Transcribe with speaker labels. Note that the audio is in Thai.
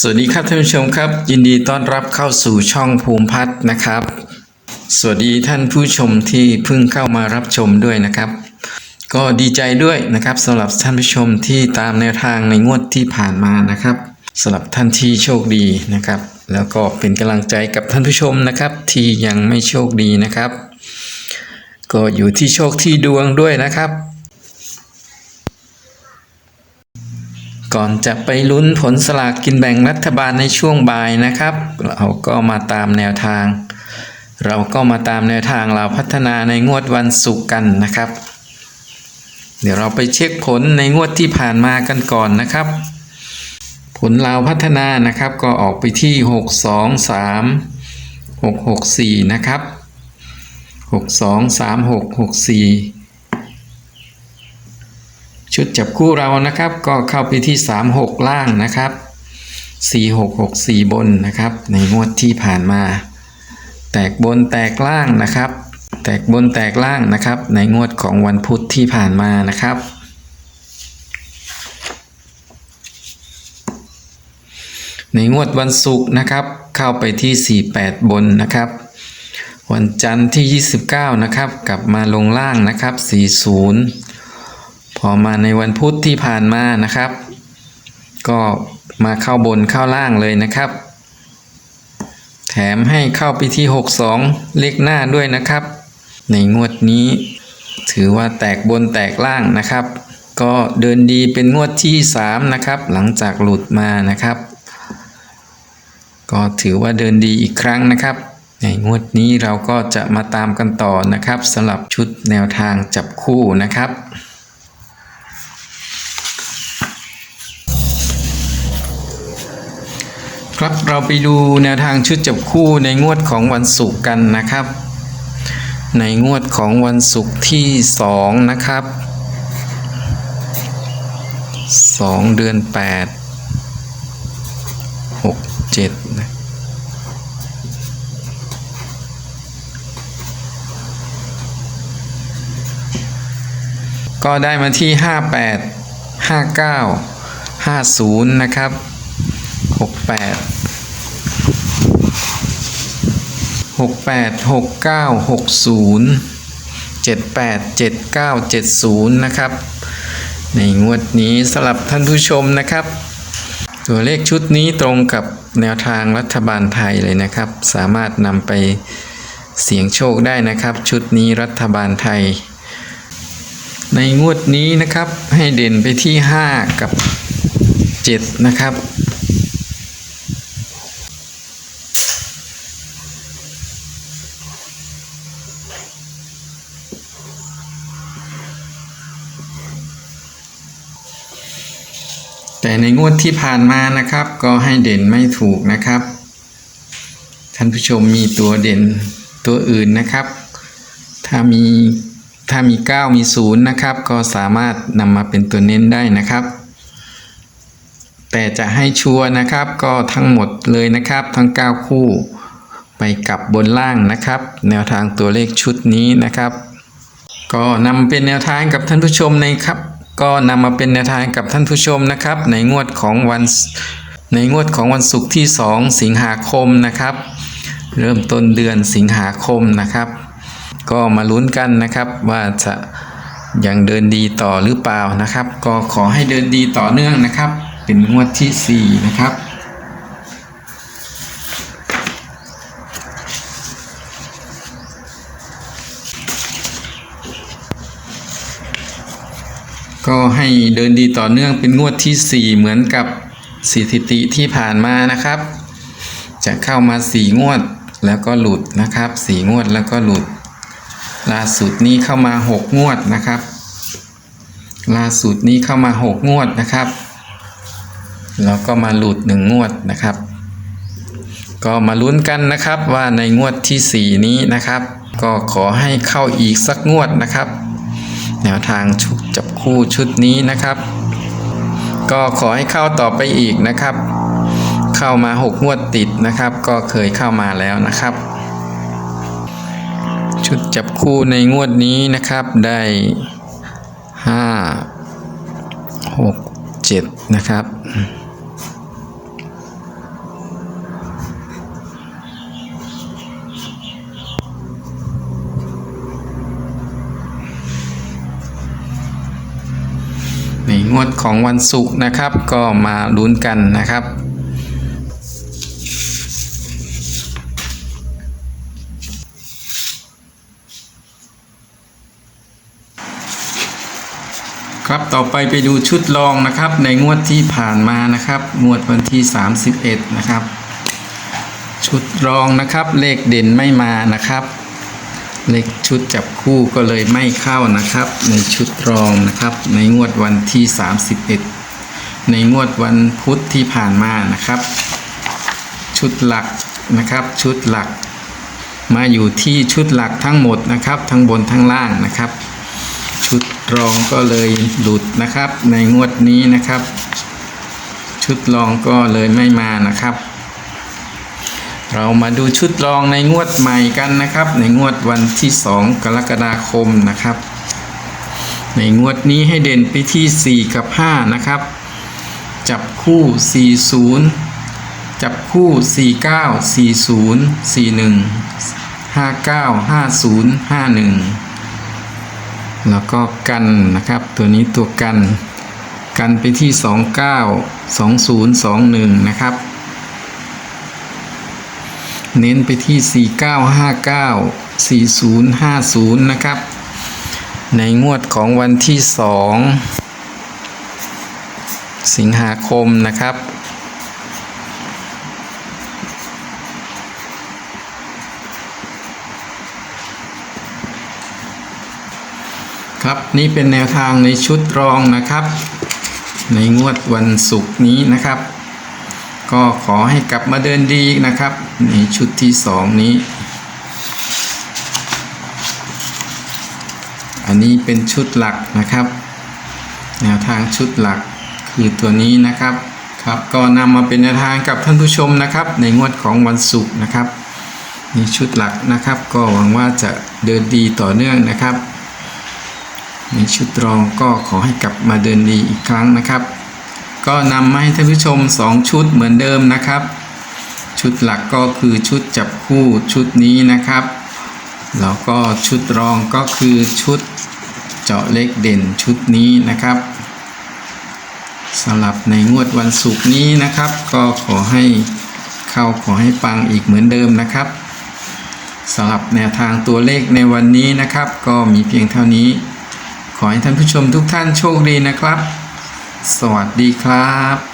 Speaker 1: สวัสดีครับท่านผู้ชมครับ ยินดีต้อนรับเข้าสู่ช่องภูมิพัฒน์นะครับ สวัสดีท่านผู้ชมที่เพิ่งเข้ามารับชมด้วยนะครับ ก็ดีใจด้วยนะครับสำหรับท่านผู้ชมที่ตามแนวทางในงวดที่ผ่านมานะครับสำหรับท่านที่โชคดีนะครับ แล้วก็เป็นกำลังใจกับท่านผู้ชมนะครับ ที่ยังไม่โชคดีนะครับ ก็อยู่ที่โชคที่ดวงด้วยนะครับ ก่อนจะไปลุ้นผลสลากกินแบ่งรัฐบาลในช่วงบ่ายนะครับ เราก็มาตามแนวทาง เราก็มาตามแนวทางเราพัฒนาในงวดวันศุกร์กันนะครับ เดี๋ยวเราไปเช็คผลในงวดที่ผ่านมากันก่อนนะครับ ผลเราพัฒนานะครับก็ออกไปที่ 6 2 3 6 6 4 นะครับ 6 2 3 6 6 4 ชุดจับคู่เรานะครับ ก็เข้าไปที่ 36 ล่างนะครับ 4664 บนนะครับ ในงวดที่ผ่านมา แตกบนแตกล่างนะครับ แตกบนแตกล่างนะครับ ในงวดของวันพุธที่ผ่านมานะครับในงวดวันศุกร์นะครับ เข้าไปที่ 48 บนนะครับ วันจันทร์ที่ 29 นะครับ กลับมาลงล่างนะครับ 40 อมาในวันพุธที่ผ่านมานะครับ ก็มาเข้าบนเข้าล่างเลยนะครับ แถมให้เข้าไปที่ 62 เลขหน้าด้วยนะครับ ในงวดนี้ ถือว่าแตกบนแตกล่างนะครับ ก็เดินดีเป็นงวดที่ 3 นะครับ หลังจากหลุดมานะครับ ก็ถือว่าเดินดีอีกครั้งนะครับในงวดนี้เราก็จะมาตามกันต่อนะครับสำหรับชุดแนวทางจับคู่นะครับ ครับเราไปดูแนวทางชุดจับคู่ในงวดของวันศุกร์กันนะครับ ในงวดของวันศุกร์ที่สองนะครับสองเดือนแปดหกเจ็ดนะก็ได้มาที่ห้าแปดห้าเก้าห้าศูนย์นะครับ กแปดหกแปดหกเก้าหกศูนย์เจ็ดแปดเจ็ดเก้าเจ็ดศูนย์นะครับ ในงวดนี้สำหรับท่านผู้ชมนะครับ ตัวเลขชุดนี้ตรงกับแนวทางรัฐบาลไทยเลยนะครับ สามารถนำไปเสี่ยงโชคได้นะครับ ชุดนี้รัฐบาลไทย ในงวดนี้นะครับให้เด่นไปที่ 5 กับ 7 นะครับ ในงวดที่ผ่านมานะครับ ก็ให้เด่นไม่ถูกนะครับ ท่านผู้ชมมีตัวเด่นตัวอื่นนะครับ ถ้ามีถ้ามี 9 มี 0 นะครับ ก็สามารถนำมาเป็นตัวเน้นได้นะครับ แต่จะให้ชัวร์นะครับ ก็ทั้งหมดเลยนะครับ ทั้ง 9 คู่ ไปกลับบนล่างนะครับ แนวทางตัวเลขชุดนี้นะครับ ก็นำเป็นแนวทางกับท่านผู้ชมในครับ ก็นำมาเป็นแนวทางกับท่านผู้ชมนะครับ ในงวดของวันในงวดของวันศุกร์ที่ 2 สิงหาคมนะครับ เริ่มต้นเดือนสิงหาคมนะครับ ก็มาลุ้นกันนะครับว่าจะยังเดินดีต่อหรือเปล่านะครับ ก็ขอให้เดินดีต่อเนื่องนะครับ เป็นงวดที่ 4 นะครับ ก็ให้เดินดีต่อเนื่องเป็นงวดที่ 4 เหมือนกับสถิติที่ผ่านมานะครับ จะเข้ามา 4 งวดแล้วก็หลุดนะครับ 4 งวดแล้วก็หลุด ล่าสุดนี้เข้ามา 6 งวดนะครับ ล่าสุดนี้เข้ามา 6 งวดนะครับ แล้วก็มาหลุด 1 งวดนะครับ ก็มาลุ้นกันนะครับว่าในงวดที่ 4 นี้นะครับ ก็ขอให้เข้าอีกสักงวดนะครับ แนวทางชุดจับคู่ชุดนี้นะครับ ก็ขอให้เข้าต่อไปอีกนะครับ เข้ามา6งวดติดนะครับ ก็เคยเข้ามาแล้วนะครับ ชุดจับคู่ในงวดนี้นะครับได้ 5 6 7 นะครับ งวดของวันศุกร์นะครับ ก็มาลุ้นกันนะครับ ครับต่อไปไปดูชุดรองนะครับ ในงวดที่ผ่านมานะครับ งวดวันที่ 31 นะครับ ชุดรองนะครับเลขเด่นไม่มานะครับ เลขชุดจับคู่ก็เลยไม่เข้านะครับ ในชุดรองนะครับ ในงวดวันที่ 31 ในงวดวันพุธที่ผ่านมานะครับ ชุดหลักนะครับ ชุดหลัก มาอยู่ที่ชุดหลักทั้งหมดนะครับ ทั้งบนทั้งล่างนะครับ ชุดรองก็เลยหลุดนะครับ ในงวดนี้นะครับ ชุดรองก็เลยไม่มานะครับ เรามาดูชุดรองในงวดใหม่กันนะครับ ในงวดวันที่ 2 กรกฎาคมนะครับ ในงวดนี้ให้เด่นไปที่ 4 กับ 5 นะครับ จับคู่ 40 จับคู่ 49 40 41 59 50 51 แล้วก็กันนะครับ ตัวนี้ตัวกัน กันไปที่ 29 20 21 นะครับ เน้นไปที่ 4959 4050 นะครับ ในงวดของวันที่ 2 สิงหาคมนะครับ ครับนี่เป็นแนวทางในชุดรองนะครับ ในงวดวันศุกร์นี้นะครับ ก็ขอให้กลับมาเดินดีนะครับในชุดที่สองนี้ อันนี้เป็นชุดหลักนะครับ แนวทางชุดหลักคือตัวนี้นะครับครับก็นำมาเป็นแนวทางกับท่านผู้ชมนะครับ ในงวดของวันศุกร์นะครับนี่ชุดหลักนะครับ ก็หวังว่าจะเดินดีต่อเนื่องนะครับในชุดรองก็ขอให้กลับมาเดินดีอีกครั้งนะครับ ก็นำมาให้ท่านผู้ชม 2 ชุดเหมือนเดิมนะครับ ชุดหลักก็คือชุดจับคู่ชุดนี้นะครับแล้วก็ชุดรองก็คือชุดเจาะเล็กเด่นชุดนี้นะครับสำหรับในงวดวันศุกร์นี้นะครับ ก็ขอให้เข้าขอให้ปังอีกเหมือนเดิมนะครับสำหรับแนวทางตัวเลขในวันนี้นะครับ ก็มีเพียงเท่านี้ ขอให้ท่านผู้ชมทุกท่านโชคดีนะครับ สวัสดีครับ